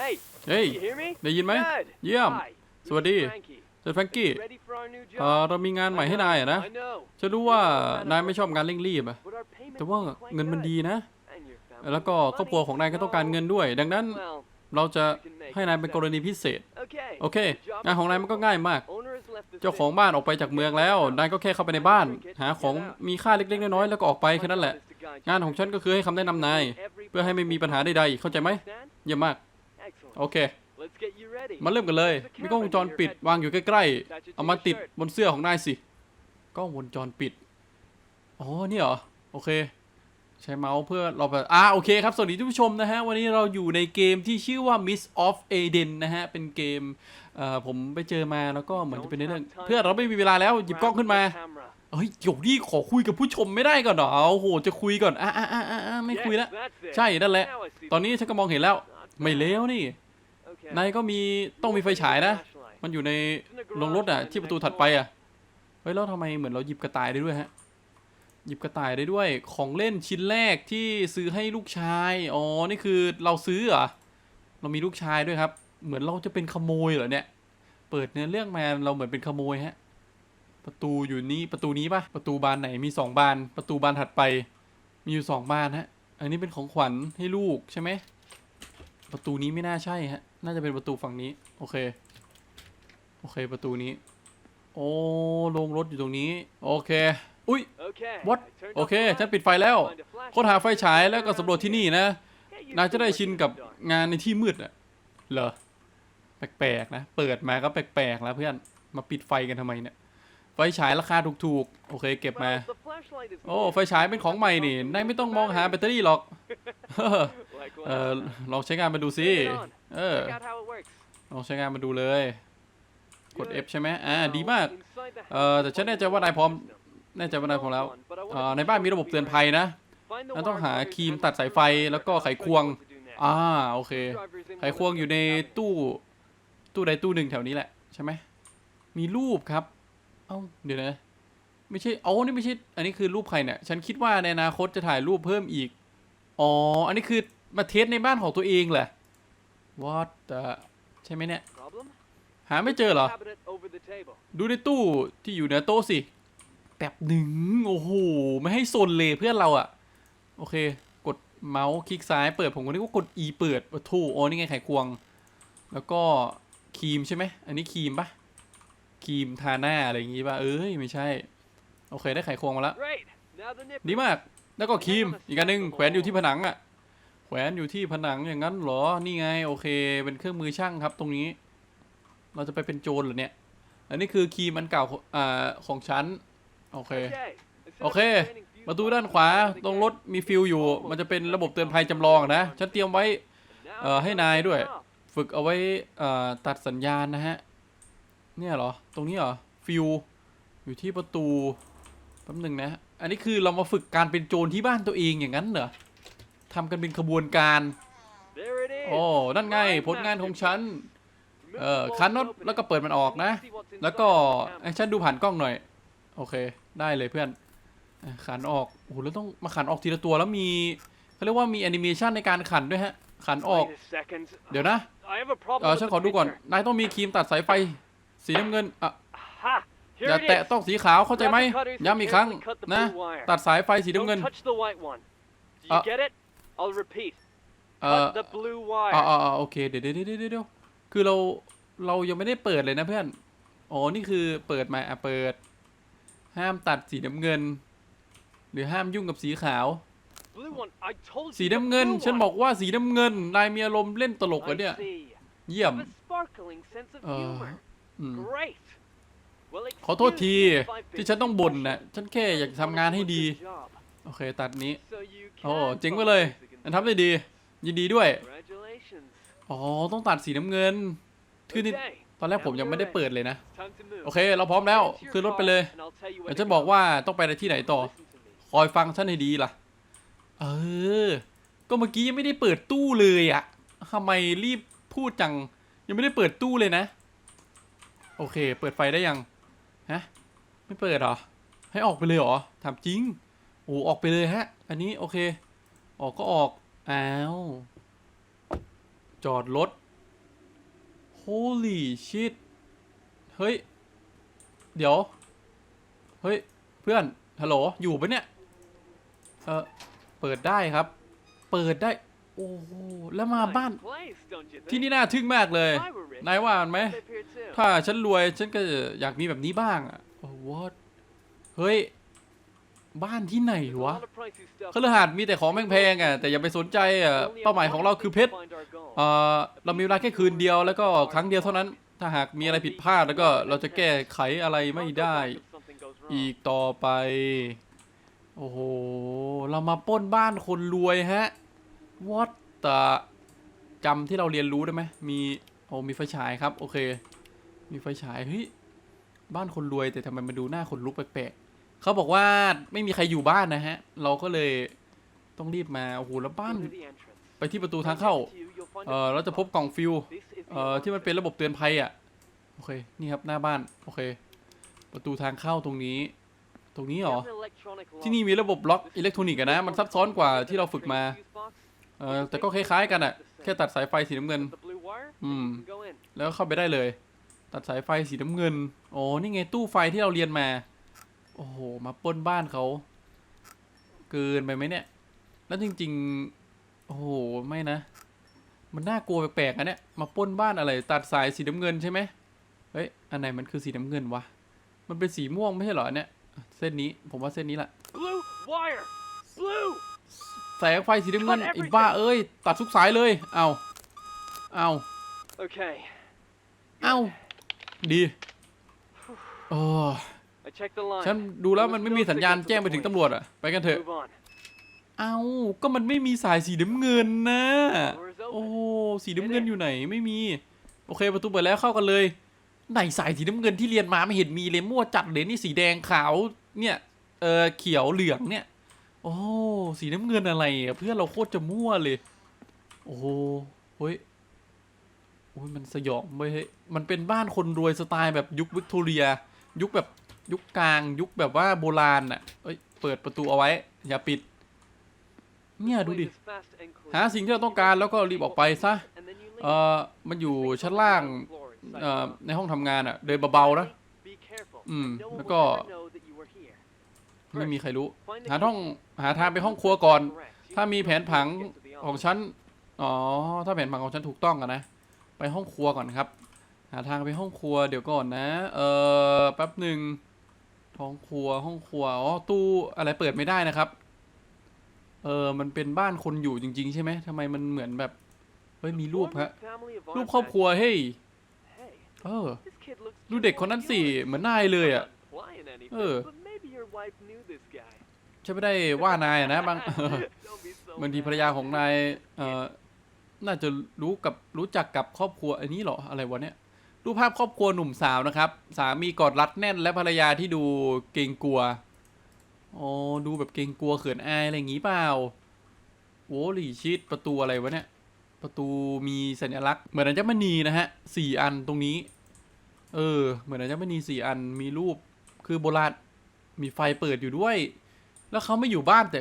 Hey, เฮ้ย you hear me? ได้ยินไหม Good. เยี่ยม Hi, สวัสดี this is Frankie. เจอแฟรงกี้ You ready for our new เอ่อ job? เรามีงานใหม่ให้นายอะนะ I know. ฉันรู้ว่านายไม่ชอบงานเร่งรีบอะ But our payment แต่ว่า is quite เงินมัน good. ดีนะ And your family แล้วก็ needs ครอบครัว money, ของนายก็ต้องการเงินด้วย ดังนั้น Well, เราจะให้นายเป็นกรณีพิเศษ okay. โอเค The job งานของนายมันก็ง่ายมาก เจ้าของบ้านออกไปจากเมืองแล้วนายก็แค่เข้าไปในบ้าน หาของมีค่าเล็กๆน้อยๆแล้วก็ออกไปแค่นั้นแหละ งานของฉันก็คือให้คำแนะนำนาย เพื่อให้ไม่มีปัญหาใดๆเข้าใจไหมเยี่ยมมาก โอเค มาเริ่มกันเลย มีกล้องวงจรปิดวางอยู่ใกล้ๆ เอามาติดบนเสื้อของนายสิ กล้องวงจรปิด อ๋อ นี่เหรอ โอเค ใช้เมาส์เพื่อเราแบบอ่าโอเคครับ สวัสดีทุกผู้ชมนะฮะ วันนี้เราอยู่ในเกมที่ชื่อว่า Miss of Eden นะฮะ เป็นเกม เอ่อผมไปเจอมาแล้วก็เหมือนจะเป็นในเรื่อง เพื่อนเราไม่มีเวลาแล้วหยิบกล้องขึ้นมา Camera. เฮ้ยเดี๋ยวดิขอคุยกับผู้ชมไม่ได้ก่อนเหรอโอ้โหจะคุยก่อนอะอะอะอะอะไม่คุยแล้ว Yes, that's it. ใช่นั่นแหละ Now I see ตอนนี้ฉันก็มองเห็นแล้ว ไม่เลวนี่ Okay. นายก็มีต้องมีไฟฉายนะ Flashlight. มันอยู่ในโรงรถอะ ที่ประตูถัดไปอะเฮ้ยแล้วทำไมเหมือนเราหยิบกระต่ายได้ด้วยฮะหยิบกระต่ายได้ด้วยของเล่นชิ้นแรกที่ซื้อให้ลูกชาย อ๋อ นี่คือเราซื้อเหรอ เรามีลูกชายด้วยครับ เหมือนเราจะเป็นขโมยเหรอเนี่ย เปิดเนื้อเรื่องมาเราเหมือนเป็นขโมยฮะ ประตูอยู่นี่ประตูนี้ปะประตูบานไหนมีสองบาน ประตูบานถัดไป มีอยู่สองบานฮะ อันนี้เป็นของขวัญให้ลูกใช่ไหม ประตูนี้ไม่น่าใช่ฮะ น่าจะเป็นประตูฝั่งนี้ โอเค โอเคประตูนี้ โอ้โรงรถอยู่ตรงนี้ โอเค อุ้ย what โอเค ฉันปิดไฟแล้ว ค้นหาไฟฉายแล้วก็สำรวจที่นี่นะ นายจะได้ชินกับงานในที่มืดอะเหรอ แปลกๆนะ เปิดมาก็แปลกๆแล้วเพื่อน มาปิดไฟกันทำไมเนี่ย ไฟฉายราคาถูกๆ โอเคเก็บมา โอ้ไฟฉายเป็นของใหม่นี่นายไม่ต้องมองหาแบตเตอรี่หรอก เออลองใช้งานมาดูสิเออลองใช้งานมาดูเลย กด F ใช่ไหมอ่าดีมาก เออแต่ฉันแน่ใจว่านายพร้อมแน่ใจว่านายพร้อมแล้วออในบ้านมีระบบเตือนภัยนะ Find the เราต้องหาครีมตัดสายไฟแล้วก็ไขควง อ่าโอเค ไขควงอยู่ในตู้ ตู้ใดตู้หนึ่งแถวนี้แหละใช่ไหมมีรูปครับ เอ้าเดี๋ยวนะไม่ใช่อ๋อนี่ไม่ใช่ อันนี้คือรูปใครเนี่ย ฉันคิดว่าในอนาคตจะถ่ายรูปเพิ่มอีก อ๋อ อันนี้คือมาเทสในบ้านของตัวเองเหรอ what the ใช่ไหมเนี่ย Problem? หาไม่เจอเหรอ Cabinet over the table. ดูในตู้ที่อยู่เหนือโต๊ะสิ แป๊บหนึ่งโอ้โห ไม่ให้โซนเลยเพื่อนเราอะโอเค กดเมาส์คลิกซ้ายเปิดผมก็นึกว่ากด E เปิดโอ้โถอ๋อนี่ไงไขควง แล้วก็ ครีมใช่ไหม อันนี้ครีมปะครีมทาหน้าอะไรอย่างงี้ปะเอ้ยไม่ใช่ โอเคได้ไขควงมาแล้ว ดีมาก แล้วก็ครีมอีกอันหนึงแขวนอยู่ที่ผนังอะแขวนอยู่ที่ผนังอย่างนั้นเหรอ นี่ไงโอเค เป็นเครื่องมือช่างครับตรงนี้ เราจะไปเป็นโจรเหรอเนี่ย อันนี้คือครีมอันเก่าอ่าของฉัน โอเค Okay. Instead of Okay. explaining fuse ประตูด้านขวาตรงรถมีฟิวอยู่ มันจะเป็นระบบเตือนภัยจำลองนะ ฉันเตรียมไว้เอ่อให้นายด้วย ฝึกเอาไว้ตัดสัญญาณนะฮะ เนี่ยเหรอ ตรงนี้เหรอ ฟิว อยู่ที่ประตู แป๊บหนึ่งนะ อันนี้คือเรามาฝึกการเป็นโจรที่บ้านตัวเองอย่างนั้นเหรอทำกันเป็นขบวนการ โอ้ นั่นไง ผลงานของฉัน เออคันน็อตแล้วก็เปิดมันออกนะ แล้วก็ the camera. ให้ฉันดูผ่านกล้องหน่อย โอเค ได้เลยเพื่อน ขันออก โอ้โห แล้วต้องมาขันออกทีละตัวแล้วมีเขาเรียกว่ามีแอนิเมชันในการขันด้วยฮะ ขันออก Wait a second. เดี๋ยวนะ I have a problem เออ with ฉัน the ขอดูก่อน printer. นายต้องมีครีมตัดสายไฟ สีน้ำเงินอะ Ha! อ Here ย่า it แตะ is. ต้องสีขาวเข้าใจไหม Grab the cutters and ย้ำอีกครั้ง carefully cut the นะ blue wire. ตัดสายไฟสีน้ำเงิน Don't touch the white one. Do you Uh, get it? I'll repeat. เออ Cut the blue wire. อ๋ออ๋อโอเคเดี๋ยวเดี๋ยวเดี๋ยวเดี๋ยวคือเราเรายังไม่ได้เปิดเลยนะเพื่อน อ๋อ นี่คือเปิดมาอะเปิด ห้ามตัดสีน้ำเงิน หรือห้ามยุ่งกับสีขาว Blue one. I told you. สี the น้ำเงิน blue ฉัน one. บอกว่าสีน้ำเงิน นายมีอารมณ์เล่นตลกเหรอเนี่ย I see. เยี่ยม Have a sparkling sense of เออ humor. อืม Great. Well, ขอโทษที excuse me if I've been ที่ฉันต้องบ่นนะฉันแค่อยากทำงานให้ดี Good job. โอเค ตัดนี้ So you โอ้ can เจ๋งไปเลย follow music นัน and ทำได้ดี ยินดีด้วย Congratulations. อ๋อ ต้องตัดสีน้ำเงินคือนี่ Okay, ตอนแรกผมยังไม่ได้เปิดเลยนะ time to move. โอเค เราพร้อมแล้ว Get into your ขึ้นรถไป car เลย and I'll tell you เดี๋ยว where ฉัน to บอก go. ว่าต้องไปที่ไหนต่อ Listen to me. คอยฟังฉันให้ดีล่ะ เออ ก็เมื่อกี้ยังไม่ได้เปิดตู้เลยอะทำไมรีบพูดจัง ยังไม่ได้เปิดตู้เลยนะ โอเค เปิดไฟได้ยัง ฮะ ไม่เปิดหรอ ให้ออกไปเลยเหรอ ถามจริง โอ้ออกไปเลยฮะ อันนี้โอเค ออกก็ออก อ้าว จอดรถ holy shit เฮ้ย เดี๋ยว เฮ้ย เพื่อน ฮัลโหล อยู่ปะเนี่ย เออ เปิดได้ครับ เปิดได้ โอ้โหแล้วมาบ้าน ที่นี่น่าทึ่งมากเลย นายว่ามันไหม ถ้าฉันรวยฉันก็อยากมีแบบนี้บ้างอะโอ้ what เฮ้ย บ้านที่ไหนวะ lot of pricey stuff คฤหาสน์มีแต่ของแพงๆอะ แต่อย่าไปสนใจอะ เป้าหมายของเราคือเพชรเอ่อเรามีเวลาแค่คืนเดียวแล้วก็ครั้งเดียวเท่านั้น ถ้าหากมีอะไรผิดพลาดแล้วก็เราจะแก้ไขอะไรไม่ได้ อีกต่อไป โอ้โห เรามาปล้นบ้านคนรวยฮะ what the จำที่เราเรียนรู้ได้ไหมมีโอ้มีไฟฉายครับ โอเค มีไฟฉายเฮ้ยบ้านคนรวยแต่ทำไมมันดูหน้าคนลุกแปลกๆเขาบอกว่าไม่มีใครอยู่บ้านนะฮะ เราก็เลยต้องรีบมาโอ้โหแล้วบ้าน ไปที่ประตูทางเข้าเออเราจะพบกล่องฟิวเออที่มันเป็นระบบเตือนภัยอะโอเคนี่ครับหน้าบ้านโอเค ประตูทางเข้าตรงนี้ ตรงนี้เหรอ ที่นี่มีระบบล็อกอิเล็กทรอนิกส์อะนะ มันซับซ้อนกว่าที่เราฝึกมา เออแต่ก็คล้ายๆกันอะแค่ตัดสายไฟสีน้ำเงิน The blue wire, Hmm. you can go in. แล้วเข้าไปได้เลย ตัดสายไฟสีน้ำเงิน โอ้นี่ไงตู้ไฟที่เราเรียนมา โอ้โห มาปล้นบ้านเขา เกินไปไหมเนี่ย แล้วจริง ๆ โอ้โห ไม่นะ มันน่ากลัวแปลกๆอะเนี่ยมาปล้นบ้านอะไร ตัดสายสีน้ำเงินใช่ไหมเฮ้ย อันไหนมันคือสีน้ำเงินวะ มันเป็นสีม่วงไม่ใช่เหรอเนี่ย เส้นนี้ผมว่าเส้นนี้แหละ Blue wire! Blue! แสงไฟสีน้ำเงินไอ้บ้าเอ้ย ตัดทุกสายเลย เอาเอา Okay. เอาดีโอ้ I checked the line. ฉันดูแล้วมันไม่มีสัญญาณแจ้งไปถึงตำรวจอะไปกันเถอะ Move on. เอาก็มันไม่มีสายสีน้ำเงินนะ Door is โอ้ open. สีน้ำเงินอยู่ไหน ไม่มี โอเค ประตูเปิดแล้วเข้ากันเลย ไหนสายสีน้ำเงินที่เรียนมาไม่เห็นมีเลยมั่วจัดเลยนี่สีแดงขาวเนี่ยเออเขียวเหลืองเนี่ย โอ้สีน้ำเงินอะไรเพื่อนเราโคตรจะมั่วเลย โอ้โหเฮ้ยโอ้ยมันสยองเฮ้ยมันเป็นบ้านคนรวยสไตล์แบบยุควิกตอเรีย ยุคแบบยุคกลาง ยุคแบบว่าโบราณอะเอ้ยเปิดประตูเอาไว้ อย่าปิด เนี่ยดูดิ หาสิ่งที่เราต้องการแล้วก็รีบออกไปซะ เออมันอยู่ชั้นล่าง เอ่อในห้องทำงานอะ เดินเบาๆนะ Be careful. อืม No one แล้ว will ก็ ever know that you were here. ไม่มีใครรู้ Find the หา key. ห้องหาทางไปห้องครัวก่อน Correct. You ถ้ามีแผนผัง get to the ของ office. ฉัน อ๋อ ถ้าแผนผังของฉันถูกต้องอะนะ ไปห้องครัวก่อนครับ หาทางไปห้องครัวเดี๋ยวก่อนนะ เออแป๊บหนึ่งท้องครัวห้องครัว อ๋อ ตู้อะไรเปิดไม่ได้นะครับ เออ มันเป็นบ้านคนอยู่จริง ๆ ใช่ไหมทำไมมันเหมือนแบบ เฮ้ย มีรูปฮะ Former family of รูปครอบครัว เฮ้ย Hey, เออ this kid looks ดู just เด็กคน like นั้นสิ yours. เหมือนนายเลยอะ I'm not implying anything, Ừ. but maybe your wife knew this guy. ฉันไม่ได้ว่านายอะนะบาง Don't be so บางที mad. ภรรยาของนายเอ่อน่าจะรู้กับรู้จักกับครอบครัวอันนี้เหรออะไรวะเนี่ยรูปภาพครอบครัวหนุ่มสาวนะครับ สามีกอดรัดแน่นและภรรยาที่ดูเกรงกลัวอ๋อดูแบบเกรงกลัวเขินอายอะไรอย่างงี้เปล่าโอ้หลีชิดประตูอะไรวะเนี่ย ประตูมีสัญลักษณ์เหมือนอัญมณีนะฮะสี่อันตรงนี้ เออ เหมือนอัญมณีสี่อันมีรูป คือโบราณมีไฟเปิดอยู่ด้วย แล้วเขาไม่อยู่บ้านแต่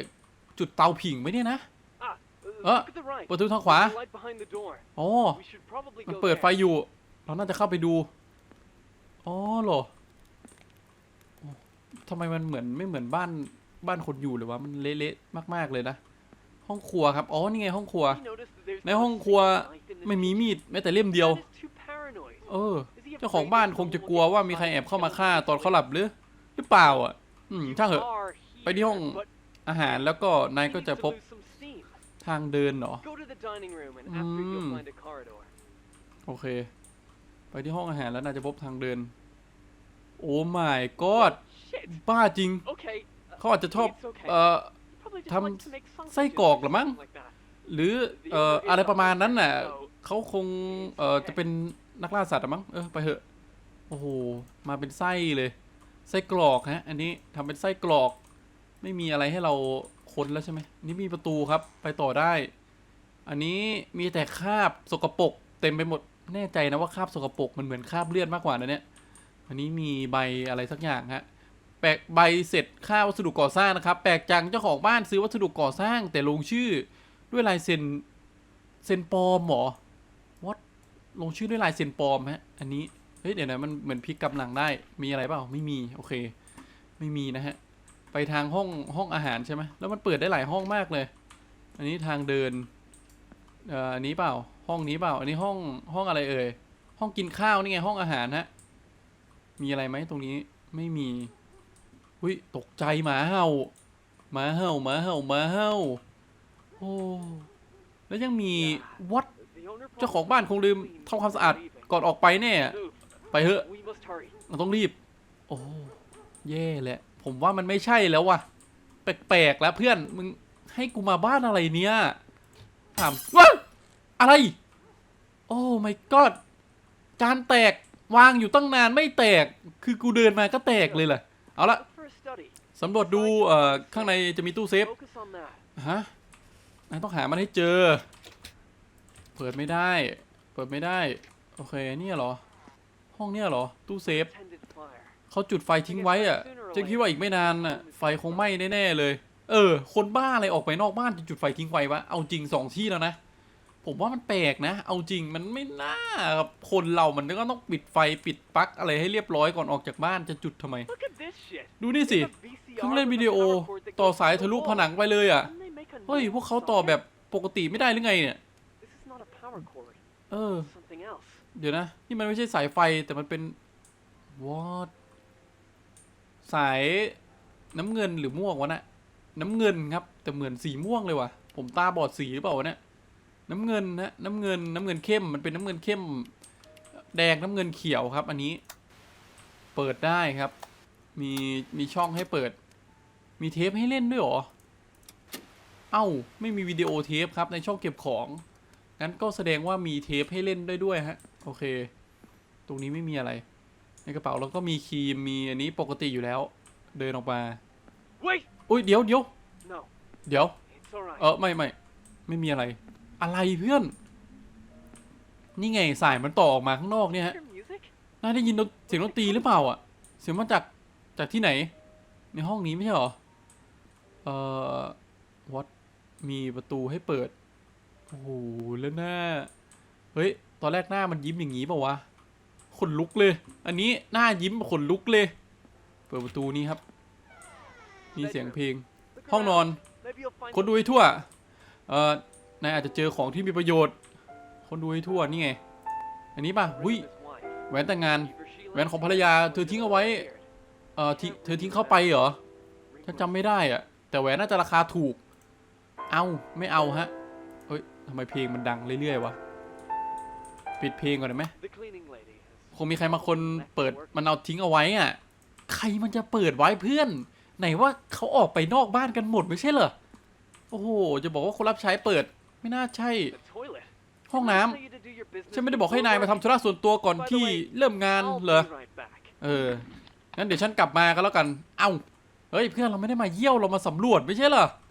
จุดเตาผิงไว้เนี่ยนะ Ah, uh, Ờ, look at the right. ประตูทางขวา There's a light behind the door. อ๋อ We should probably มัน go เปิด there. ไฟอยู่ เราน่าจะเข้าไปดู อ๋อเหรอโอ้ทำไมมันเหมือนไม่เหมือนบ้านบ้านคนอยู่เลยวะมันเละๆมาก ๆเลยนะห้องครัวครับอ๋อนี่ไงห้องครัว We noticed that there's ใน not a ห้องครัว single knife in the ไม่มี kitchen. มีดแม้แต่เล่มเดียว Dad is too paranoid. เออ Is he เจ้าของบ้านคงจะกลัวว่ามีใครแอบเข้ามาฆ่าตอนเขาหลับหรือ หรือเปล่าอะ อืมช่าเหอะ ไปที่ห้องอาหารแล้วก็นายก็จะพบทางเดินเหรอ Go to the dining room and after you'll Mm. find a corridor. โอเค ไปที่ห้องอาหารแล้วน่าจะพบทางเดิน โอ้ my god บ้าจริง เขาอาจจะชอบ เอ่อทำไส้กรอกหรือมั้ง หรือ เอ่อ อะไรประมาณนั้นน่ะ เขาคง เอ่อ จะเป็น นักล่าสัตว์อะมั้งเออไปเถอะโอ้โหมาเป็นไส้เลย ไส้กรอกฮะ อันนี้ทำเป็นไส้กรอก ไม่มีอะไรให้เราค้นแล้วใช่ไหมนี่มีประตูครับ ไปต่อได้ อันนี้มีแต่คราบสกปรกเต็มไปหมดแน่ใจนะว่าคราบสกปรกมันเหมือนคราบเลือดมากกว่านะเนี่ยอันนี้มีใบอะไรสักอย่างฮะแปลกใบเสร็จค่าวัสดุก่อสร้างนะครับ แปลกจังเจ้าของบ้านซื้อวัสดุก่อสร้าง แต่ลงชื่อด้วยลายเซ็นเซ็นปลอมหรอ ลงชื่อด้วยลายเซ็นปลอมฮะ อันนี้ เฮ้ย เดี๋ยวนะมันเหมือนพลิกกำลังได้ มีอะไรเปล่า ไม่มี โอเค ไม่มีนะฮะ ไปทางห้องห้องอาหารใช่ไหมแล้วมันเปิดได้หลายห้องมากเลย อันนี้ทางเดินเอ่ออันนี้เปล่า ห้องนี้เปล่า อันนี้ห้องห้องอะไรเอ่ย ห้องกินข้าวนี่ไง ห้องอาหารฮะ มีอะไรไหมตรงนี้ ไม่มี อุ้ย ตกใจหมาเห่าหมาเห่าหมาเห่าหมาเห่า โอ้ แล้วยังมีวัด The owner เจ้าของบ้านคงลืมทำความสะอาดก่อนออกไปแน่ ไปเถอะเราต้องรีบ โอ้แย่แหละ ผมว่ามันไม่ใช่แล้วว่ะ แปลกๆแล้วเพื่อน มึงให้กูมาบ้านอะไรเนี้ยถามว่าอะไร โอ้ my god จานแตกวางอยู่ตั้งนานไม่แตก คือกูเดินมาก็แตกเลยแหละเอาละสำรวจดูเอ่อข้างในจะมีตู้เซฟ ฮะนายต้องหามันให้เจอ เปิดไม่ได้ เปิดไม่ได้ โอเคเนี่ยเหรอ ห้องเนี่ยเหรอ ตู้เซฟเขาจุดไฟทิ้งไว้อะจะคิดว่าอีกไม่นานน่ะ ไฟคงไหม้แน่ๆเลย เออ คนบ้าอะไรออกไปนอกบ้านจะจุดไฟทิ้งไว้วะ เอาจริงสองที่แล้วนะ ผมว่ามันแปลกนะ เอาจริงมันไม่น่าครับ คนเรามันก็ต้องปิดไฟปิดปลั๊กอะไรให้เรียบร้อยก่อนออกจากบ้านจะจุดทำไม ดูนี่สิ เครื่องเล่นวิดีโอต่อสายทะลุผนังไปเลยอะ เฮ้ยพวกเขาต่อแบบปกติไม่ได้หรือไงเนี่ย เออ Something else. เดี๋ยวนะ นี่มันไม่ใช่สายไฟแต่มันเป็น what สายน้ำเงินหรือม่วงวะนะน้ำเงินครับ แต่เหมือนสีม่วงเลยว่ะ ผมตาบอดสีหรือเปล่าวะเนี่ยน้ำเงินนะน้ำเงินน้ำเงินเข้มมันเป็นน้ำเงินเข้ม แดงน้ำเงินเขียวครับ อันนี้ เปิดได้ครับ มีมีช่องให้เปิด มีเทปให้เล่นด้วยเหรอ เอ้า ไม่มีวิดีโอเทปครับในช่องเก็บของ งั้นก็แสดงว่ามีเทปให้เล่นได้ด้วยฮะ โอเค ตรงนี้ไม่มีอะไร ในกระเป๋าเราก็มีครีม มีอันนี้ปกติอยู่แล้ว เดินออกมา Wait! อุ้ยเดี๋ยวเดี๋ยว No, เดี๋ยว it's alright. เออไม่ไม่ไม่มีอะไร อะไรเพื่อน นี่ไงสายมันต่อออกมาข้างนอกเนี่ยฮะ Hear music? น่าได้ยินดนเสียงดนตรีหรือเปล่าอะ เสียงมาจากจากที่ไหน ในห้องนี้ไม่ใช่เหรอ เอ่อวัดมีประตูให้เปิด โอ้โหแล้วหน้า เฮ้ย ตอนแรกหน้ามันยิ้มอย่างงี้เปล่าวะขนลุกเลย อันนี้หน้ายิ้มขนลุกเลย เปิดประตูนี้ครับ มีเสียงเพลง ห้องนอน คนดูให้ทั่ว เอ่อ นายอาจจะเจอของที่มีประโยชน์ คนดูให้ทั่วนี่ไง อันนี้ป่ะหุ้ย แหวนแต่งงาน แหวนของภรรยา เธอทิ้งเอาไว้ เอ่อเธอทิ้งเข้าไปเหรอ ฉันจำไม่ได้อะ แต่แหวนน่าจะราคาถูก เอา ไม่เอาฮะ ทำไมเพลงมันดังเรื่อยๆวะ ปิดเพลงก่อนได้ไหม The cleaning lady has คงมีใครมาคนเปิดมันเอาทิ้งเอาไว้อะ ใครมันจะเปิดไว้เพื่อน ไหนว่าเขาออกไปนอกบ้านกันหมดไม่ใช่เหรอ โอ้โห จะบอกว่าคนรับใช้เปิด ไม่น่าใช่ the toilet. ห้องน้ำ Didn't I tell you to do your business ฉันไม่ได้บอกให้นายมา before ทำธุระส่วนตัวก่อนที่เริ่มงาน I'll เหรอ be right back. เออ งั้นเดี๋ยวฉันกลับมากันแล้วกัน เอ้า เฮ้ยเพื่อนเราไม่ได้มาเยี่ยวเรามาสำรวจไม่ใช่เหรออ๋อเ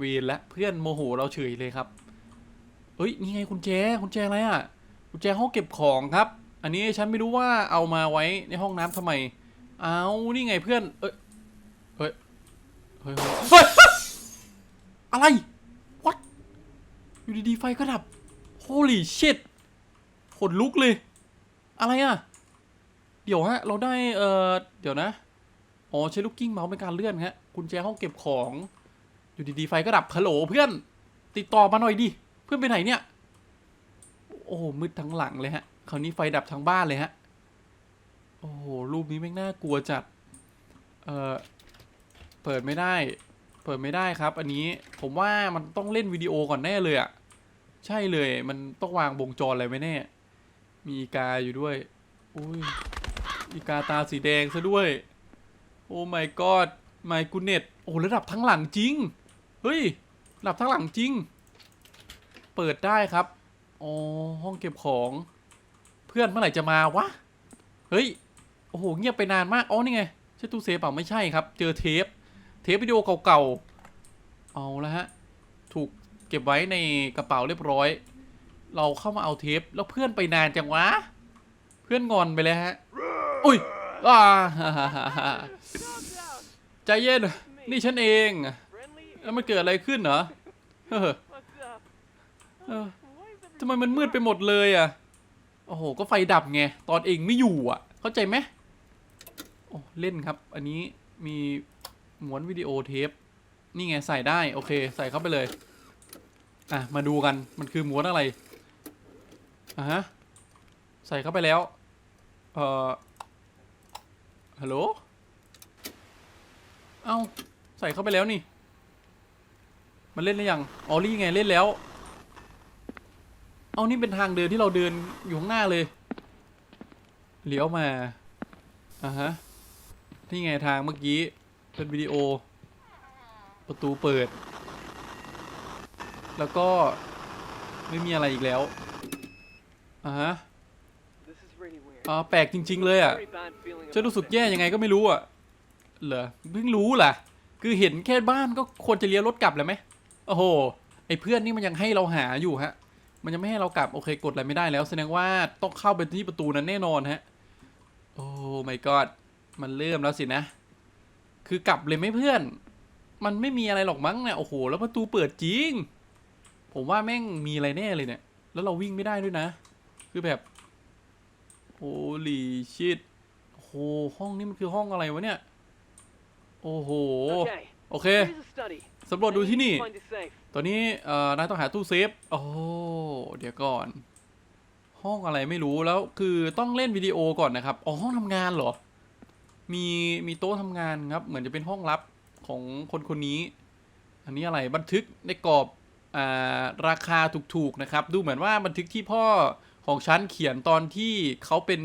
วีนละเพื่อนโมโหเราเฉยเลยครับเฮ้ยนี่ไงกุญแจกุญแจอะไรอะกุญแจห้องเก็บของครับ อันนี้ฉันไม่รู้ว่าเอามาไว้ในห้องน้ำทำไม เอานี่ไงเพื่อน เอ้ยเฮ้ยเฮ้ยเฮ้ยเฮ้ยอะไร what อยู่ดีๆไฟก็ดับ holy shit ขนลุกเลย อะไรอะ เดี๋ยวฮะ เราได้ เอ่อ เดี๋ยวนะ อ๋อ ใช้ลูกกิ้งเมาส์เป็นการเลื่อนฮะกุญแจห้องเก็บของ อยู่ดีๆไฟก็ดับฮัลโหลเพื่อน ติดต่อมาหน่อยดิ เพื่อนไปไหนเนี่ย โอ้มืดทั้งหลังเลยฮะ คราวนี้ไฟดับทั้งบ้านเลยฮะ โอ้โห รูปนี้แม่งน่ากลัวจัด เออเปิดไม่ได้ เปิดไม่ได้ครับ อันนี้ผมว่ามันต้องเล่นวิดีโอก่อนแน่เลยอะ่ะใช่เลย มันต้องวางวงจรอะไรไว้แน่ มีอีกาอยู่ด้วย อุ้ย อีกาตาสีแดงซะด้วย โอ้ my god my goodness โอ้ ระดับทั้งหลังจริง เฮ้ยระดับทั้งหลังจริง เปิดได้ครับ อ๋อ ห้องเก็บของ เพื่อนเมื่อไหร่จะมาวะ เฮ้ย โอ้โห เงียบไปนานมาก อ๋อ นี่ไง ใช่ตู้เซฟเปล่าไม่ใช่ครับ เจอเทป เทปวิดีโอเก่าๆ เอาละฮะ ถูกเก็บไว้ในกระเป๋าเรียบร้อย เราเข้ามาเอาเทป แล้วเพื่อนไปนานจังวะ เพื่อนงอนไปเลยฮะ อุ้ยอ่าใจเย็น นี่ฉันเอง แล้วมันเกิดอะไรขึ้นเหรอเฮ้อ What's up? เออ Why is ทำไมมันมืดไปหมดเลยอะ โอ้โห ก็ไฟดับไง ตอนเองไม่อยู่อะ เข้าใจไหมโอ้ เล่นครับ อันนี้มีม้วนวิดีโอเทป นี่ไงใส่ได้ โอเค ใส่เข้าไปเลย อะ มาดูกัน มันคือม้วนอะไร อะฮะ ใส่เข้าไปแล้ว เอ่อ ฮัลโหล เอ้าใส่เข้าไปแล้วนี่ มันเล่นหรือยังออนี่ไงเล่นแล้ว เอานี่เป็นทางเดินที่เราเดินอยู่ข้างหน้าเลยเลี้ยวมาอะฮะนี่ไงทางเมื่อกี้เป็นวิดีโอ ประตูเปิด แล้วก็ไม่มีอะไรอีกแล้วอะฮะอ่าแปลกจริง ๆ เลยอะจะรู้สึกแย่ยังไงก็ไม่รู้อะเหรอเพิ่งรู้ล่ะ คือเห็นแค่บ้านก็ควรจะเลี้ยวรถกลับแล้วไหม โอ้โห ไอ้เพื่อนนี่มันยังให้เราหาอยู่ฮะ มันยังไม่ให้เรากลับโอเคกดอะไรไม่ได้แล้ว แสดงว่าต้องเข้าไปที่ประตูนั้นแน่นอนฮะ โอ้ my god มันเริ่มแล้วสินะ คือกลับเลยไหมเพื่อน มันไม่มีอะไรหรอกมั้งเนี่ย โอ้โห แล้วประตูเปิดจริง ผมว่าแม่งมีอะไรแน่เลยเนี่ย แล้วเราวิ่งไม่ได้ด้วยนะ คือแบบโอ้ลีชิตโอ้โห ห้องนี้มันคือห้องอะไรวะเนี่ย โอ้โห Okay, โอเค here's a study. สำรวจดูที่นี่ Find a safe. ตอนนี้เอ่อนายต้องหาตู้เซฟ โอ้เดี๋ยวก่อน ห้องอะไรไม่รู้แล้วคือต้องเล่นวิดีโอก่อนนะครับ อ๋อห้องทำงานเหรอ มีมีโต๊ะทำงานครับ เหมือนจะเป็นห้องลับของคนคนนี้ อันนี้อะไรบันทึกในกรอบอ่าราคาถูกๆนะครับ ดูเหมือนว่าบันทึกที่พ่อของฉันเขียนตอนที่เขาเป็น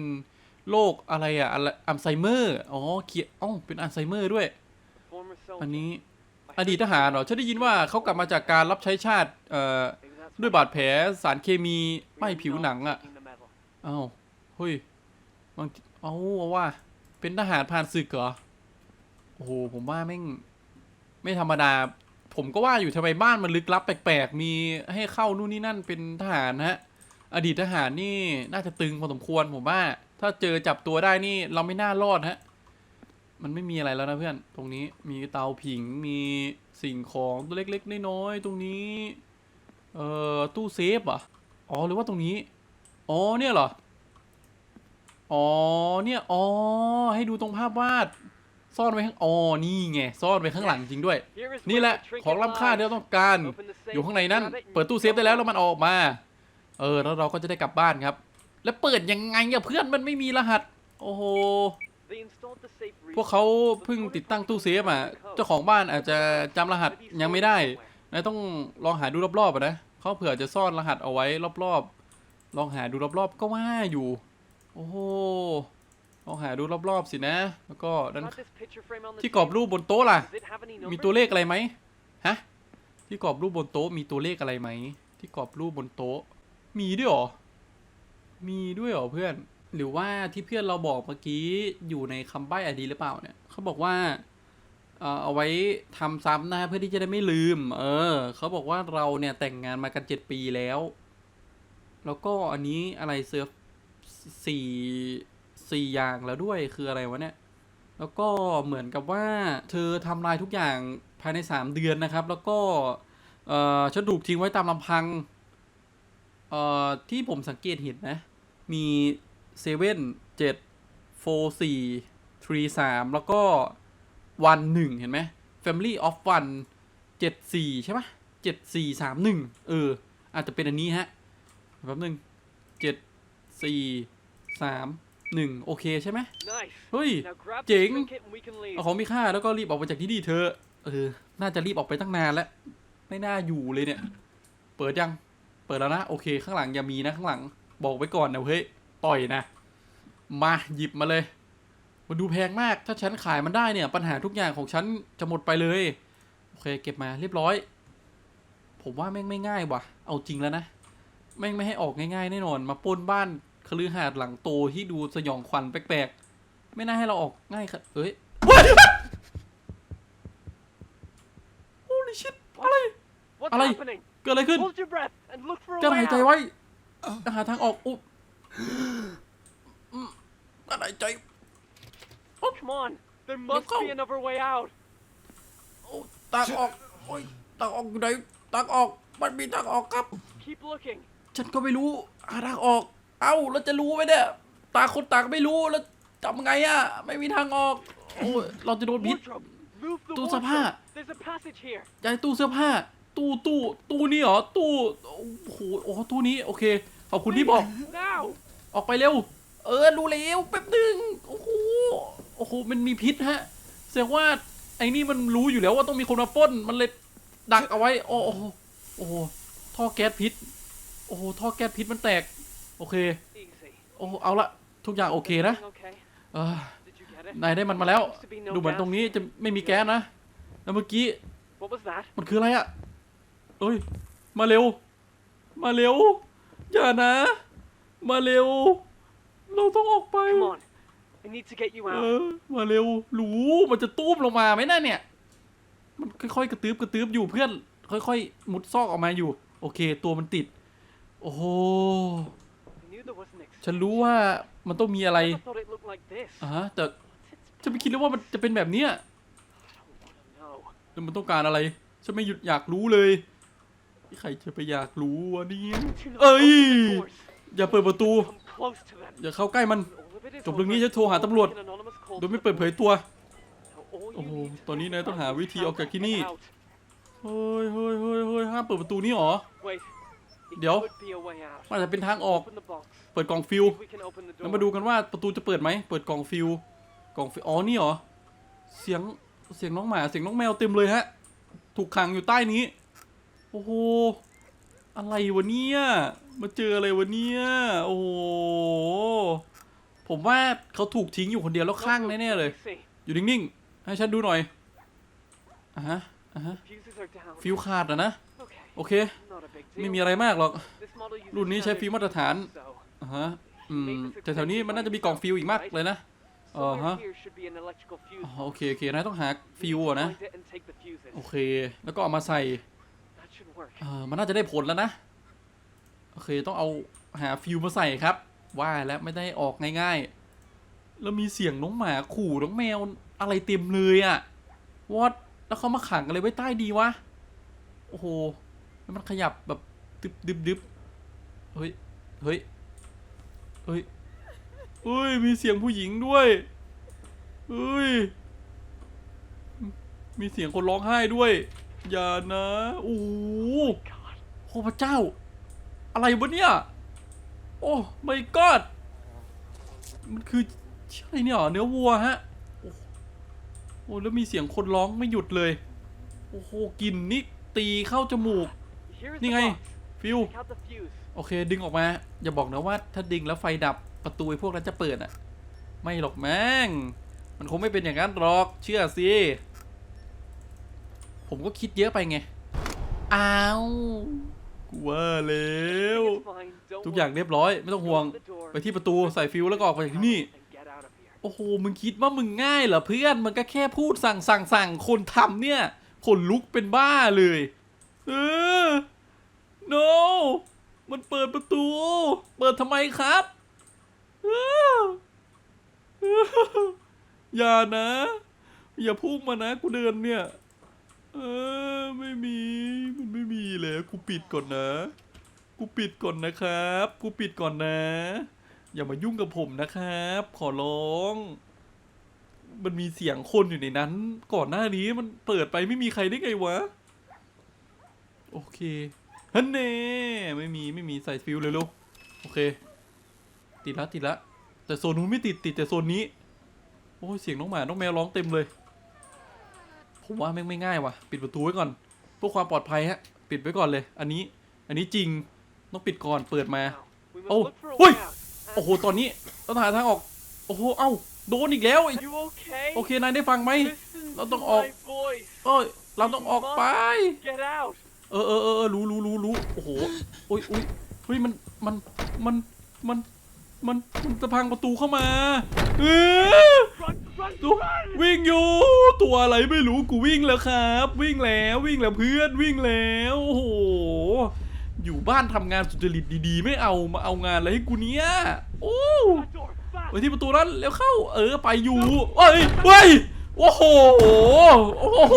โรคอะไรอะอะไรอัลไซเมอร์ อ๋อเขียนอ๋อเป็นอัลไซเมอร์ด้วย Former soldier. อันนี้ I อดีตทหารเหรอฉันได้ยินว่าเขากลับมาจากการรับใช้ชาติเอ่อด้วยบาดแผลสารเคมีไหม้ผิวหนังอะ taking the metal. อ้าวเฮ้ยบางเอาเอาว่า เป็นทหารผ่านศึกเหรอโอ้โหผมว่าแม่งไม่ธรรมดา ผมก็ว่าอยู่ทำไมบ้านมันลึกลับแปลกๆ มีให้เข้านู่นนี่นั่นเป็นทหารฮะ อดีตทหารนี่น่าจะตึงพอสมควรผมว่า ถ้าเจอจับตัวได้นี่เราไม่น่ารอดฮะ มันไม่มีอะไรแล้วนะเพื่อน ตรงนี้มีเตาผิง มีสิ่งของตัวเล็กๆน้อยๆตรงนี้ เอ่อ ตู้เซฟอะอ๋อ หรือว่าตรงนี้ อ๋อ เนี่ยเหรอ อ๋อ เนี่ย อ๋อ ให้ดูตรงภาพวาด ซ่อนไว้ข้าง อ๋อ นี่ไง ซ่อนไว้ข้างหลังจริงด้วย นี่แหละ ของล้ำค่าที่เราต้องการ อยู่ข้างในนั้น เปิดตู้เซฟได้แล้วแล้วมันออกมา เออ แล้วเราก็จะได้กลับบ้านครับ แล้วเปิดยังไงอะเพื่อน มันไม่มีรหัส โอ้โห They installed the safe พวกเขาเพิ่งติดตั้งตู้เซฟอะ เจ้าของบ้านอาจจะจำรหัสยังไม่ได้นายต้องลองหาดูรอบๆอะนะเขาเผื่อจะซ่อนรหัสเอาไว้รอบๆ ลองหาดูรอบๆ ก็ว่าอยู่ โอ้โหลองหาดูรอบๆสินะ แล้วก็ด้าน Not this picture frame on the ที่กรอบ table. รูปบนโต๊ะล่ะ Does it have any มี numbers? ตัวเลขอะไรไหมฮะ ที่กรอบรูปบนโต๊ะมีตัวเลขอะไรไหม ที่กรอบรูปบนโต๊ะ มีด้วยเหรอ มีด้วยเหรอเพื่อน หรือว่าที่เพื่อนเราบอกเมื่อกี้อยู่ในคำใบ้อดีหรือเปล่าเนี่ยเขาบอกว่าเอ่อเอาไว้ทำซ้ำนะเพื่อที่จะได้ไม่ลืม เออเขาบอกว่าเราเนี่ยแต่งงานมากันเจ็ดปีแล้ว แล้วก็อันนี้อะไรเซิร์ฟสี่สี่อย่างแล้วด้วยคืออะไรวะเนี่ย แล้วก็เหมือนกับว่า เธอทำลายทุกอย่างภายใน3เดือนนะครับ แล้วก็เอ่อฉันถูกทิ้งไว้ตามลำพังเอ่อที่ผมสังเกตเห็นนะ มี เซเว่นเจ็ดโฟสี่ทรีสามแล้วก็วันหนึ่งเห็นไหม Family of One เจ็ดสี่ใช่ปะเจ็ดสี่สามหนึ่งเออ อาจจะเป็นอันนี้ฮะแป๊บหนึ่งเจ็ดสี่สามหนึ่งโอเคใช่ไหม Nice. เฮ้ย Now grab the Jing. trinket and we can leave. เอาของมีค่าแล้วก็รีบออกไปจากที่นี่เธอะเออ น่าจะรีบออกไปตั้งนานแล้ว ไม่น่าอยู่เลยเนี่ย เปิดยัง เปิดแล้วนะ โอเค ข้างหลังอย่ามีนะข้างหลัง บอกไว้ก่อนนะเฮ้ย ต่อยนะ มาหยิบมาเลย มันดูแพงมาก ถ้าฉันขายมันได้เนี่ย ปัญหาทุกอย่างของฉันจะหมดไปเลย โอเค เก็บมาเรียบร้อย ผมว่าแม่งไม่ง่ายว่ะ เอาจริงแล้วนะ แม่งไม่ให้ออกง่ายๆแน่นอน มาปล้นบ้านคฤหาสน์หลังโตที่ดูสยองขวัญแปลกๆ ไม่น่าให้เราออกง่ายครับเอ้ยโอ้ลิชิตอะไร What's Alay. happening? เกิดอะไรขึ้น Hold your breath and look for a กั้น way หายใจ out. ไว้ หาทางออกอุ๊บ อืมกั้นหายใจ Come on. There must go. be another way out. โอ้ทางออกโอ้ยทางออกอยู่ไหนทางออก มันมีทางออกครับ Keep looking. ฉันก็ไม่รู้หาทางออก เอ้าแล้วจะรู้ไหมเนี่ยตาคนตากไม่รู้แล้วทำไงอะไม่มีทางออกโอ้ยเราจะโดนพิษ Wardrobe. Move the ตู้เสื้อผ้า wardrobe. There's a passage here. ย้ายตู้เสื้อผ้า ตู้ตู้ตู้นี้เหรอตู้โอ้โหโอ้ตู้นี้โอเคขอบคุณที่บอก Now. ออกไปเร็ว เออรู้แล้วแป๊บหนึงโอ้โหโอ้โหมันมีพิษฮะแสดงว่าไอ้นี่มันรู้อยู่แล้วว่าต้องมีคนมาป้น มันเลยดักเอาไว้ โอ้โหโอ้โหท่อแก๊สพิษ โอ้โหท่อแก๊สพิษมันแตก โอเค โอ้โหเอาละทุกอย่างโอเคนะเออนายได้มันมาแล้ว ดูเหมือนตรงนี้จะไม่มีแก๊สนะ แล้วเมื่อกี้ มันคืออะไรอะเอ้ย มาเร็ว มาเร็ว อย่านะ มาเร็ว เราต้องออกไป Come on. I need to get you เอ out. อ มาเร็วหรูมันจะตู้มลงมาไหมน่ะเนี่ย มันค่อยๆกระตืบกระตืบอยู่เพื่อน ค่อยๆ มุดซอกออกมาอยู่ โอเค ตัวมันติด โอ้โห I knew there was an ฉันรู้ว่ามันต้องมีอะไร I thought it looked like this. อ่าฮะแต่ What's its ฉันไม่คิดเลยว่ามันจะเป็นแบบเนี้ย no. แล้วมันต้องการอะไร ฉันไม่หยุดอยากรู้เลย ใครจะไปอยากรู้วะเนี่ย Do not Ơi! open the doors. อย่าเปิดประตู อย่าเข้าใกล้มันจบเรื่องนี้จะโทรหาตำรวจ โดยไม่เปิดเผยตัว โอ้โห ตอนนี้นายต้องหาวิธีออกจากที่นี่ เฮ้ยเฮ้ยเฮ้ยเฮ้ยห้ามเปิดประตูนี้หรอ เดี๋ยว มันอาจจะเป็นทางออก เปิดกล่องฟิล We can open the แล้วมาดูกันว่าประตูจะเปิดไหม เปิดกล่องฟิลกล่องฟิลอ๋อ นี่หรอ เสียง เสียงน้องหมา เสียงน้องแมวเต็มเลยฮะ ถูกขังอยู่ใต้นี้ โอ้โห อะไรวะเนี่ย มาเจออะไรวะเนี่ย โอ้โห ผมว่าเขาถูกทิ้งอยู่คนเดียวแล้วข้างแน่ๆเลย See, อยู่นิ่งๆ ให้ฉันดูหน่อยอะฮะอะฮะ fuses are down. ฟิวขาดอะนะ Okay, โอเค not a big ไม่ deal. มีอะไรมากหรอก This model uses รุ่นนี้ใช้ฟิล์มมาตรฐาน so อะฮะ อืม แต่แถวนี้มันน่าจะมีกล่องฟิวอีกมากเลยนะ somewhere Uh-huh. here should be an electrical fuse อ๋อ box. โอเค โอเคนายต้องหาฟิว We need to อะนะ find it and take the fuses. โอเค แล้วก็เอามาใส่ That should work. เออมันน่าจะได้ผลแล้วนะ โอเคต้องเอาหาฟิวมาใส่ครับ ว่าแล้วไม่ได้ออกง่ายๆ แล้วมีเสียงน้องหมาขู่น้องแมวอะไรเต็มเลยอะวอดแล้วเขามาขังอะไรไว้ใต้ดีวะ โอ้โหแล้วมันขยับแบบดึบดึบดึบเฮ้ย เฮ้ย เฮ้ยเฮ้ย มีเสียงผู้หญิงด้วยเฮ้ย มีเสียงคนร้องไห้ด้วย อย่านะ โอ้โหพระเจ้า อะไรวะเนี่ย โอ้ไม่กอดมันคืออะไรเนี่ยเนื้อวัวฮะโอ้โอ้แล้วมีเสียงคนร้องไม่หยุดเลย โอ้โหกลิ่นนี่ตีเข้าจมูก Here's นี่ the ไง box. ฟิว Take out the fuse. โอเค ดึงออกมา อย่าบอกนะว่า ถ้าดึงแล้วไฟดับประตูไอ้พวกนั้นจะเปิดอะ ไม่หรอกแม่ง มันคงไม่เป็นอย่างนั้นหรอก เชื่อสิ ผมก็คิดเยอะไปไง อ้าว กูว่าแล้วทุกอย่างเรียบร้อยไม่ต้องห่วง ไปที่ประตูใส่ฟิวแล้วก็ออกไปจากที่นี่โอ้โหมึงคิดว่ามึงง่ายเหรอเพื่อนมันก็แค่พูดสั่งสั่งสั่งคนทำเนี่ยคนลุกเป็นบ้าเลยเออ no มันเปิดประตู เปิดทำไมครับเออเอออย่านะ อย่าพุ่งมานะกูเดินเนี่ย เออไม่มีมันไม่มีเลยกูปิดก่อนนะ กูปิดก่อนนะครับ กูปิดก่อนนะ อย่ามายุ่งกับผมนะครับ ขอร้อง มันมีเสียงคนอยู่ในนั้น ก่อนหน้านี้มันเปิดไปไม่มีใครได้ไงวะ โอเคฮันเน่ไม่มีไม่มีใส่ฟิลเลยลูกโอเค ติดละติดละแต่โซนนู้นไม่ติดติดแต่โซนนี้ โอ้ยเสียงน้องหมา น้องแมวร้องเต็มเลย ผมว่าแม่งไม่ง่ายว่ะ ปิดประตูไว้ก่อนเพื่อความปลอดภัยฮะ ปิดไว้ก่อนเลย อันนี้ อันนี้จริง ต้องปิดก่อน เปิดมา Now, we must Oh, look for a oi! way out. โอ้โห ตอนนี้ต้องหาทางออก โอ้โห เอ้า โดนอีกแล้วไอ้ You okay? โอเคนายได้ฟังไหม Listen Nó to ต้องออก my voice. เอ้ย เราต้องออกไป Get out. เออเออเออเออรู้รู้รู้รู้โอ้โห โอ้ยโอ้ยเฮ้ย มัน มัน มัน มัน มันมันจะพังประตูเข้ามาเออ Run, run, ดู run. วิ่งอยู่ ตัวอะไรไม่รู้กูวิ่งแล้วครับ วิ่งแล้ววิ่งแล้วเพื่อนวิ่งแล้วโอ้โหอยู่บ้านทำงานสุจริตดีๆ ไม่เอามาเอางานอะไรให้กูเนี้ยโอ้ That door, fast. ไปที่ประตูนั้นแล้วเข้า เออไปอยู่เฮ้ยเฮ้ยโอ้โหโอ้โห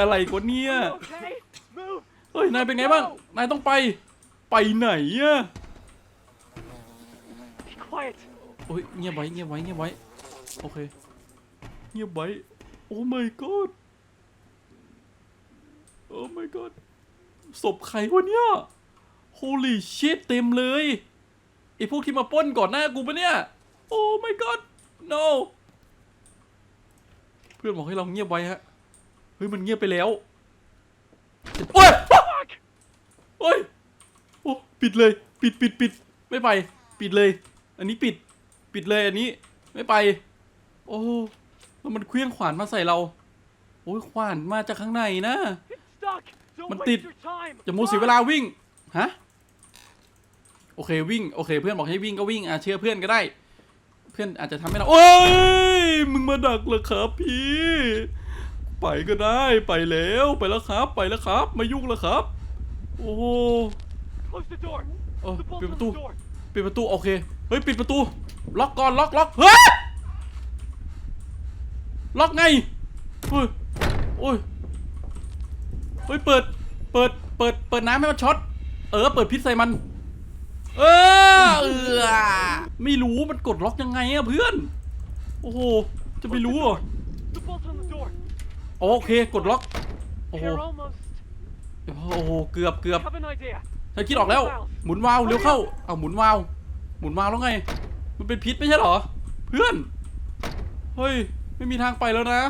อะไรกว่าเนี่ย Okay, move. เฮ้ยนายเป็นไงบ้างนายต้องไปไปไหนอะ Be quiet. โอ้ยเงียบไว้เงียบไว้เงียบไว้โอเคเงียบไว้โอ้ my god โอ้ my god ศพใครวะเนี่ย holy shit เต็มเลยไอพวกที่มาปล้นก่อนหน้ากูปะเนี่ย โอ้ my god no เพื่อนบอกให้เราเงียบไว้ฮะเฮ้ยมันเงียบไปแล้วโอ้ย Fuck! โอ้ยโอ้ปิดเลย ปิดปิดปิดไม่ไป ปิดเลย อันนี้ปิดปิดเลยอันนี้ ไม่ไป โอ้แล้วมันเคลื่องขวานมาใส่เรา โอ้ยขวานมาจากข้างในนะ It's stuck. Don't Mình waste tịt. your time. จะมูเสียเวลาวิ่งฮะโอเควิ่งโอเค เพื่อนบอกให้วิ่งก็วิ่งอะเชื่อเพื่อนก็ได้ เพื่อนอาจจะทำให้เราโอ้ยมึงมาดักเหรอครับพี่ ไปก็ได้ไปแล้วไปแล้วครับ ไปแล้วครับไม่ยุ่งแล้วครับ โอ้โห Close the door. เออ The ปิด bolt's ประ on ตู the door. ปิดประตูโอเคเฮ้ยปิดประตู ล็อกก่อนล็อกล็อกเฮ้ยล็อกไงเฮ้ยโอ้ยเฮ้ยเปิด เปิด เปิด เปิดน้ำให้มันช็อต เออ เปิดพิษใส่มัน เออเออไม่รู้มันกดล็อกยังไงอะเพื่อน โอ้โห จะไม่รู้เหรอโอเค กดล็อก โอ้โห โอ้โห เกือบเกือบ Have an idea. ฉันคิดออกแล้ว หมุนวาล์วเร็วเข้า เอาหมุนวาล์ว มุนวาแล้วไง มันเป็นพิษไม่ใช่หรอ เพื่อน เฮ้ย ไม่มีทางไปแล้วนะ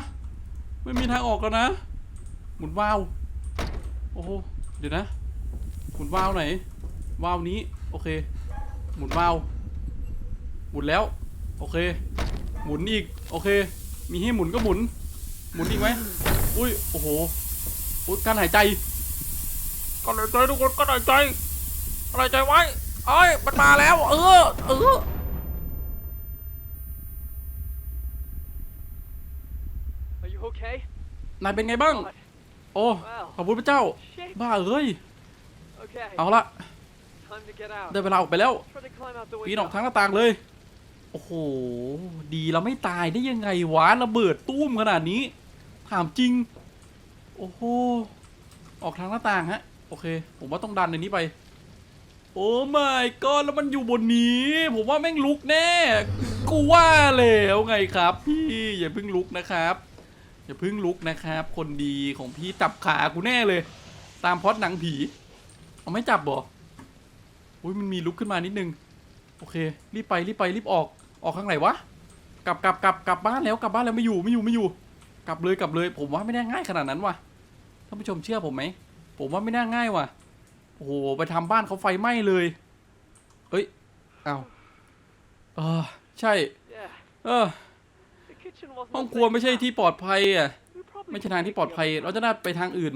ไม่มีทางออกแล้วนะ หมุนวาล์วโอ้โห เดี๋ยวนะ หมุนวาล์วไหน วาล์วนี้ โอเค หมุนวาล์วหมุนแล้ว โอเค หมุนอีก โอเค มีให้หมุนก็หมุน หมุนอีกไหมอุ้ย โอ้โหอุ้ยการหายใจกันหายใจทุกคนกันหายใจกันหายใจไว้ เอ้ยมันมาแล้ว เออ เออ Are you okay? นายเป็นไงบ้าง God. โอ้ Well. ขอบคุณพระเจ้า Shit. บ้าเอ้ย Okay. เอาละ Time to get out. ได้เวลาออกไปแล้ว Try to climb out the ปีนออก window. ทางหน้าต่างเลย โอ้โห ดีเราไม่ตายได้ยังไงวะระเบิดตุ้มขนาดนี้ ถามจริง โอ้โห ออกทางหน้าต่างฮะ โอเค ผมว่าต้องดันในนี้ไป โอ้ my god แล้วมันอยู่บนนี้ ผมว่าแม่งลุกแน่ กูว่าแล้วไงครับ พี่อย่าเพิ่งลุกนะครับอย่าเพิ่งลุกนะครับ คนดีของพี่จับขากูแน่เลย ตามพอดหนังผีเอาไม่จับบ่อุ้ยมันมีลุกขึ้นมานิดนึงโอเค รีบไปรีบไปรีบออกออกข้างไหนวะกลับกลับกลับกลับบ้านแล้วกลับบ้านแล้วไม่อยู่ไม่อยู่ไม่อยู่ กลับเลยกลับเลย ผมว่าไม่น่าง่ายขนาดนั้นว่ะท่านผู้ชมเชื่อผมไหมผมว่าไม่น่าง่ายว่ะ โอ้โหไปทำบ้านเขาไฟไหม้เลย เอ้ยเอาเออใช่ Yeah. เออ The kitchen wasn't. ห้อง a ครัว safe ไม่ใช่ path. ที่ปลอดภัยอะ We probably ไม่ใช่ should ทางที่ปลอดภัย take the เรา other จะได้ไปทางอื่น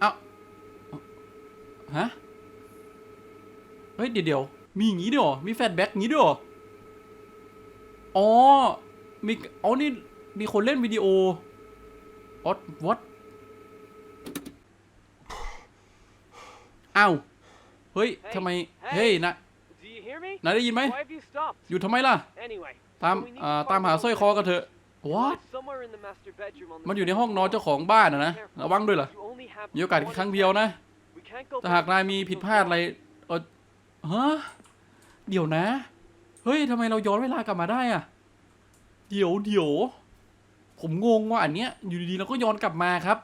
เอ้าฮะ เฮ้ยเดี๋ยวเดี๋ยวมีอย่างนี้ด้วยเหรอ มีแฟลชแบ็กอย่างนี้ด้วยเหรอ อ๋อ มีอ๋อนี่ มีคนเล่นวิดีโอออดวอตอ้าว เฮ้ยทำไม เฮ้ยนะ Do you hear me? นายได้ยินไหม Why have you stopped? อยู่ทำไมล่ะ Anyway. ตาม so we need อ่า to ตาม find หา the สร้อยคอกันเถอะ It's what somewhere in the master bedroom on the มันอยู่ใน second ห้องนอน floor. เจ้าของบ้านอะนะ Careful. ระวังด้วยล่ะ You only have มีโอกาส one ครั้งเดียวนะ We can't go แต่หาก back นายมีผิดพลาดอะไรเออฮะเดี๋ยวนะ เฮ้ยทำไมเราย้อนเวลากลับมาได้อะเดี๋ยวเดี๋ยว ผมงงว่าอันเนี้ย อยู่ดีๆเราก็ย้อนกลับมาครับ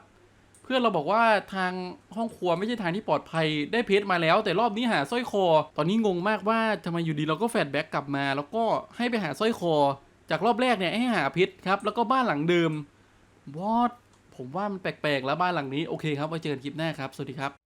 เพื่อนเราบอกว่าทางห้องครัวไม่ใช่ทางที่ปลอดภัยได้เพชรมาแล้ว แต่รอบนี้หาสร้อยคอ ตอนนี้งงมากว่าทำไมอยู่ดีเราก็แฟลชแบ็กกลับมา แล้วก็ให้ไปหาสร้อยคอ จากรอบแรกเนี่ยให้หาเพชรครับแล้วก็บ้านหลังเดิมวอดผมว่ามันแปลกๆแล้วบ้านหลังนี้โอเคครับไว้เจอกันคลิปหน้าครับสวัสดีครับ